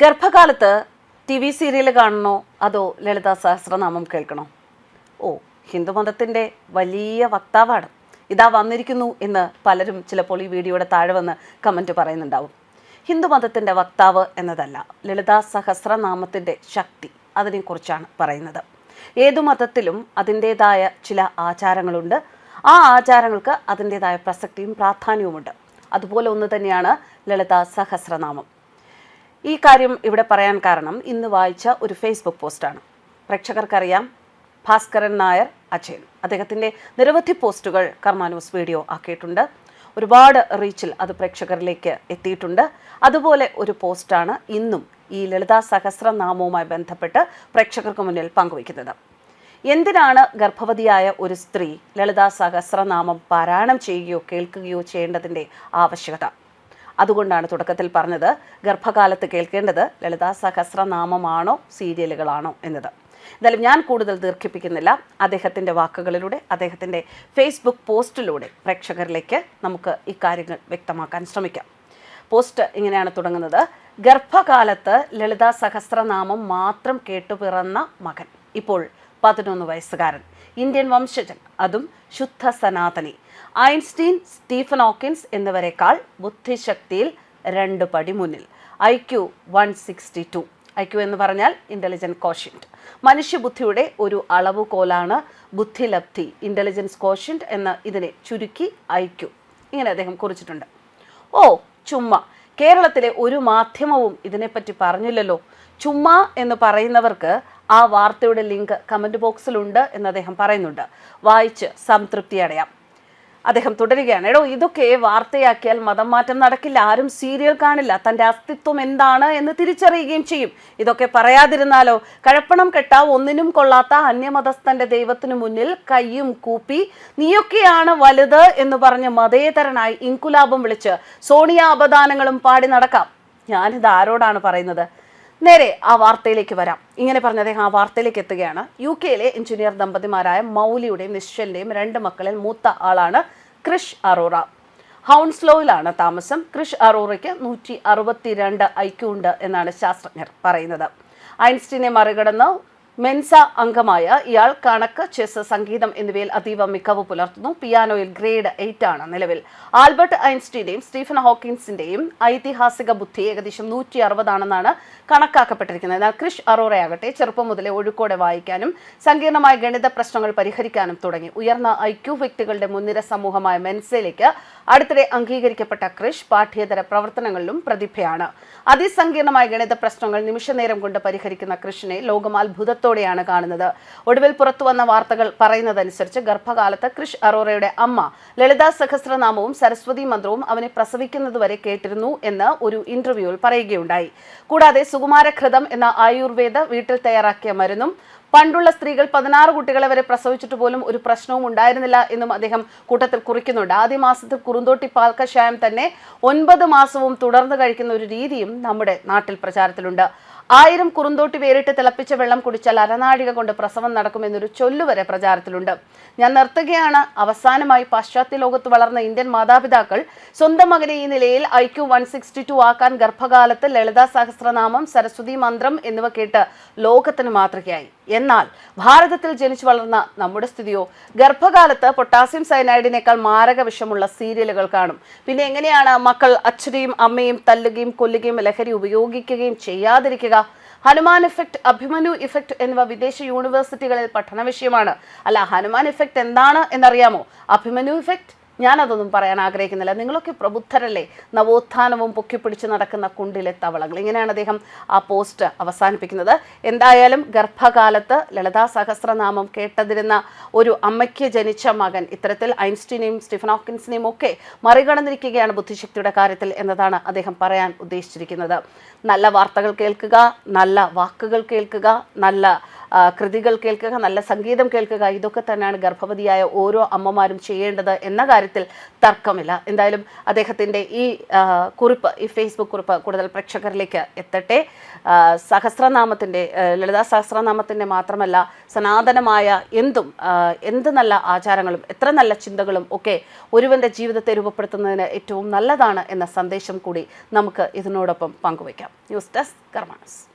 ഗർഭകാലത്ത് T V serial കാണണോ അതോ ലളിത സഹസ്രനാമം കേൾക്കണോ? ഓ ഹിന്ദുമതത്തിന്റെ വലിയ വക്താവാണ്. ഇതാ വന്നിരിക്കുന്നു എന്ന് പലരും ചിലപ്പോൾ ഈ വീഡിയോയുടെ താഴെ വന്ന് കമന്റ് പറയുന്നുണ്ടാവും. ഹിന്ദുമതത്തിന്റെ വക്താവ് എന്നതല്ല ലളിത സഹസ്രനാമത്തിന്റെ ശക്തി അതിനെക്കുറിച്ചാണ് പറയുന്നത്. ഏതു മതത്തിലും അതിന്റേതായ ചില ആചാരങ്ങളുണ്ട്. ആ ആചാരങ്ങൾക്ക് അതിന്റേതായ പ്രസക്തിയും പ്രാധാന്യവുമുണ്ട്. അതുപോലെ ഒന്ന് തന്നെയാണ് ലളിത സഹസ്രനാമം. ഈ കാര്യം ഇവിടെ പറയാൻ കാരണം ഇന്ന് വായിച്ച ഒരു ഫേസ്ബുക്ക് പോസ്റ്റാണ് പ്രേക്ഷകർക്കറിയാം ഭാസ്കരൻ നായർ അജയൻ. അദ്ദേഹത്തിന്റെ നിരവധി പോസ്റ്റുകൾ കർമാനൂസ് വീഡിയോ ആക്കിയിട്ടുണ്ട്. ഒരുപാട് റീച്ചിൽ അത് പ്രേക്ഷകരിലേക്ക് എത്തിയിട്ടുണ്ട്. അതുപോലെ ഒരു പോസ്റ്റാണ് ഇന്നും ഈ ലളിതാ സഹസ്രനാമവുമായി ബന്ധപ്പെട്ട് പ്രേക്ഷകർക്ക് മുന്നിൽ പങ്കുവയ്ക്കുന്നത്. എന്തിനാണ് ഗർഭവതിയായ ഒരു സ്ത്രീ ലളിതാ സഹസ്രനാമം പാരായണം ചെയ്യുകയോ കേൾക്കുകയോ ചെയ്യേണ്ടതിന്റെ ആവശ്യകത? അതുകൊണ്ടാണ് തുടക്കത്തിൽ പറഞ്ഞത്. ഗർഭകാലത്ത് കേൾക്കേണ്ടത് ലളിതാ സഹസ്രനാമമാണോ സീരിയലുകളാണോ എന്നത്. എന്തായാലും ഞാൻ കൂടുതൽ ദീർഘിപ്പിക്കുന്നില്ല. അദ്ദേഹത്തിന്റെ വാക്കുകളിലൂടെ അദ്ദേഹത്തിന്റെ ഫേസ്ബുക്ക് പോസ്റ്റിലൂടെ പ്രേക്ഷകരിലേക്ക് നമുക്ക് ഇക്കാര്യങ്ങൾ കാര്യങ്ങൾ വ്യക്തമാക്കാൻ ശ്രമിക്കാം. പോസ്റ്റ് ഇങ്ങനെയാണ് തുടങ്ങുന്നത്. ഗർഭകാലത്ത് ലളിതാ സഹസ്രനാമം മാത്രം കേട്ടുപിറന്ന മകൻ. ഇപ്പോൾ പതിനൊന്ന് വയസ്സുകാരൻ. ഇന്ത്യൻ വംശജൻ അതും ശുദ്ധ സനാതനി. ഐൻസ്റ്റീൻ സ്റ്റീഫൻ ഓക്കിൻസ് എന്നിവരെക്കാൾ ബുദ്ധിശക്തിയിൽ രണ്ട് പടി മുന്നിൽ. I Q one sixty two. I Q എന്ന് പറഞ്ഞാൽ ഇന്റലിജന്റ് കോഷ്യന്റ് മനുഷ്യബുദ്ധിയുടെ ഒരു അളവുകോലാണ് ബുദ്ധിലബ്ധി ഇന്റലിജൻസ് കോഷ്യന്റ് എന്ന് ഇതിനെ ചുരുക്കി ഐ ക്യു. ഇങ്ങനെ അദ്ദേഹം കുറിച്ചിട്ടുണ്ട്. ഓ ചുമ്മാ. കേരളത്തിലെ ഒരു മാധ്യമവും ഇതിനെപ്പറ്റി പറഞ്ഞില്ലല്ലോ. ചുമ്മാ എന്ന് പറയുന്നവർക്ക് ആ വാർത്തയുടെ ലിങ്ക് കമന്റ് ബോക്സിലുണ്ട് എന്ന് അദ്ദേഹം പറയുന്നുണ്ട്. വായിച്ച് സംതൃപ്തി അടയാം. അദ്ദേഹം തുടരുകയാണ് എടോ ഇതൊക്കെ വാർത്തയാക്കിയാൽ മതം മാറ്റം നടക്കില്ല ആരും സീരിയൽ കാണില്ല തന്റെ അസ്തിത്വം എന്താണ് എന്ന് തിരിച്ചറിയുകയും ചെയ്യും. ഇതൊക്കെ പറയാതിരുന്നാലോ? കഴപ്പണം കെട്ട ഒന്നിനും കൊള്ളാത്ത അന്യമതസ്ഥന്റെ ദൈവത്തിനു മുന്നിൽ കയ്യും കൂപ്പി നീയൊക്കെയാണ് വലുത് എന്ന് പറഞ്ഞ് മതേതരനായി ഇൻകുലാബം വിളിച്ച് സോണിയ അപദാനങ്ങളും പാടി നടക്കാം. ഞാനിത് ആരോടാണ് പറയുന്നത്? നേരെ ആ വാർത്തയിലേക്ക് വരാം. ഇങ്ങനെ പറഞ്ഞ അദ്ദേഹം ആ വാർത്തയിലേക്ക് എത്തുകയാണ്. യു കെയിലെ എഞ്ചിനീയർ ദമ്പതിമാരായ മൗലിയുടെയും നിശ്ചലിന്റെയും രണ്ട് മക്കളിൽ മൂത്ത ആളാണ് ക്രിഷ് അറോറ. ഹൗൺസ്ലോയിലാണ് താമസം. ക്രിഷ് അറോറയ്ക്ക് നൂറ്റി അറുപത്തിരണ്ട് ഐക്യു ഉണ്ട് എന്നാണ് ശാസ്ത്രജ്ഞർ പറയുന്നത്. ഐൻസ്റ്റീനെ മറികടന്ന് മെൻസ അംഗമായ ഇയാൾ കണക്ക് ചെസ് സംഗീതം എന്നിവയിൽ അതീവ മികവ് പുലർത്തുന്നു. പിയാനോയിൽ ഗ്രേഡ് എയ്റ്റ് ആണ് നിലവിൽ. ആൽബർട്ട് ഐൻസ്റ്റീന്റെയും സ്റ്റീഫൻ ഹോക്കിൻസിന്റെയും ഐതിഹാസിക ബുദ്ധി ഏകദേശം നൂറ്റി അറുപതാണെന്നാണ് കണക്കാക്കപ്പെട്ടിരിക്കുന്നത്. എന്നാൽ ക്രിഷ് അറോറയാകട്ടെ ചെറുപ്പം മുതലേ ഒഴുക്കോടെ വായിക്കാനും സങ്കീർണമായ ഗണിത പ്രശ്നങ്ങൾ പരിഹരിക്കാനും തുടങ്ങി. ഉയർന്ന ഐക്യു വ്യക്തികളുടെ മുൻനിര സമൂഹമായ മെൻസയിലേക്ക് അടുത്തിടെ അംഗീകരിക്കപ്പെട്ട ക്രിഷ് പാഠ്യേതര പ്രവർത്തനങ്ങളിലും പ്രതിഭയാണ്. അതിസങ്കീർണമായ ഗണിത പ്രശ്നങ്ങൾ നിമിഷനേരം കൊണ്ട് പരിഹരിക്കുന്ന ക്രിഷിനെ ലോകം അത്ഭുതത്തോടെയാണ് കാണുന്നത്. ഒടുവിൽ പുറത്തു വന്ന വാർത്തകൾ പറയുന്നതനുസരിച്ച് ഗർഭകാലത്ത് ക്രിഷ് അറോറയുടെ അമ്മ ലളിതാ സഹസ്രനാമവും സരസ്വതി മന്ത്രവും അവനെ പ്രസവിക്കുന്നതുവരെ കേട്ടിരുന്നു എന്ന് ഒരു ഇന്റർവ്യൂവിൽ പറയുകയുണ്ടായി. കൂടാതെ സുകുമാരഘൃതം എന്ന ആയുർവേദ വീട്ടിൽ തയ്യാറാക്കിയ മരുന്നും പണ്ടുള്ള സ്ത്രീകൾ പതിനാറ് കുട്ടികളെ വരെ പ്രസവിച്ചിട്ട് പോലും ഒരു പ്രശ്നവും ഉണ്ടായിരുന്നില്ല എന്നും അദ്ദേഹം കൂട്ടത്തിൽ കുറിക്കുന്നുണ്ട്. ആദ്യ മാസത്തിൽ കുറുന്തോട്ടി പാൽ കഷായം തന്നെ ഒൻപത് മാസവും തുടർന്ന് കഴിക്കുന്ന ഒരു രീതിയും നമ്മുടെ നാട്ടിൽ പ്രചാരത്തിലുണ്ട്. ആയിരം കുറുന്തോട്ടി വേറിട്ട് തിളപ്പിച്ച വെള്ളം കുടിച്ചാൽ അരനാഴിക കൊണ്ട് പ്രസവം നടക്കുമെന്നൊരു ചൊല്ലുവരെ പ്രചാരത്തിലുണ്ട്. ഞാൻ നിർത്തുകയാണ്. അവസാനമായി പാശ്ചാത്യ ലോകത്ത് വളർന്ന ഇന്ത്യൻ മാതാപിതാക്കൾ സ്വന്തം മകനെ ഈ നിലയിൽ I Q one sixty two ആക്കാൻ ഗർഭകാലത്ത് ലളിതാ സഹസ്രനാമം സരസ്വതി മന്ത്രം എന്നിവ കേട്ട് ലോകത്തിന് മാതൃകയായി. എന്നാൽ ഭാരതത്തിൽ ജനിച്ചു വളർന്ന നമ്മുടെ സ്ഥിതിയോ? ഗർഭകാലത്ത് പൊട്ടാസ്യം സയനൈഡിനേക്കാൾ മാരക വിഷമുള്ള സീരിയലുകൾ കാണും. പിന്നെ എങ്ങനെയാണ് മക്കൾ അച്ഛനെയും അമ്മയും തല്ലുകയും കൊല്ലുകയും ലഹരി ഉപയോഗിക്കുകയും ചെയ്യാതിരിക്കുക? ഹനുമാൻ ഇഫക്റ്റ് അഭിമന്യു ഇഫക്റ്റ് എന്നിവ വിദേശ യൂണിവേഴ്സിറ്റികളിൽ പഠന വിഷയമാണ്. അല്ല ഹനുമാൻ ഇഫക്റ്റ് എന്താണ് എന്നറിയാമോ? അഭിമന്യു ഇഫക്റ്റ് ഞാനതൊന്നും പറയാൻ ആഗ്രഹിക്കുന്നില്ല. നിങ്ങളൊക്കെ പ്രബുദ്ധരല്ലേ? നവോത്ഥാനവും പൊക്കിപ്പിടിച്ച് നടക്കുന്ന കുണ്ടിലെ തവളകൾ. ഇങ്ങനെയാണ് അദ്ദേഹം ആ പോസ്റ്റ് അവസാനിപ്പിക്കുന്നത്. എന്തായാലും ഗർഭകാലത്ത് ലളിതാ സഹസ്രനാമം കേട്ടതിരുന്ന ഒരു അമ്മയ്ക്ക് ജനിച്ച മകൻ ഇത്തരത്തിൽ ഐൻസ്റ്റീനെയും സ്റ്റീഫൻ ഹോക്കിൻസിനെയും ഒക്കെ മറികടന്നിരിക്കുകയാണ് ബുദ്ധിശക്തിയുടെ കാര്യത്തിൽ എന്നതാണ് അദ്ദേഹം പറയാൻ ഉദ്ദേശിച്ചിരിക്കുന്നത്. നല്ല വാർത്തകൾ കേൾക്കുക നല്ല വാക്കുകൾ കേൾക്കുക നല്ല കൃതികൾ കേൾക്കുക നല്ല സംഗീതം കേൾക്കുക ഇതൊക്കെ തന്നെയാണ് ഗർഭവതിയായ ഓരോ അമ്മമാരും ചെയ്യേണ്ടത് എന്ന കാര്യത്തിൽ തർക്കമില്ല. എന്തായാലും അദ്ദേഹത്തിന്റെ ഈ കുറിപ്പ് ഈ ഫേസ്ബുക്ക് കുറിപ്പ് കൂടുതൽ പ്രേക്ഷകരിലേക്ക് എത്തട്ടെ. സഹസ്രനാമത്തിന്റെ ലളിതാ സഹസ്രനാമത്തിന്റെ മാത്രമല്ല സനാതനമായ എന്തും എന്ത് നല്ല ആചാരങ്ങളും എത്ര നല്ല ചിന്തകളും ഒക്കെ ഒരുവന്റെ ജീവിതത്തെ രൂപപ്പെടുത്തുന്നതിന് ഏറ്റവും നല്ലതാണ് എന്ന സന്ദേശം കൂടി നമുക്ക് ഇതിനോടൊപ്പം പങ്കുവയ്ക്കാം. News desk കർമാണസ്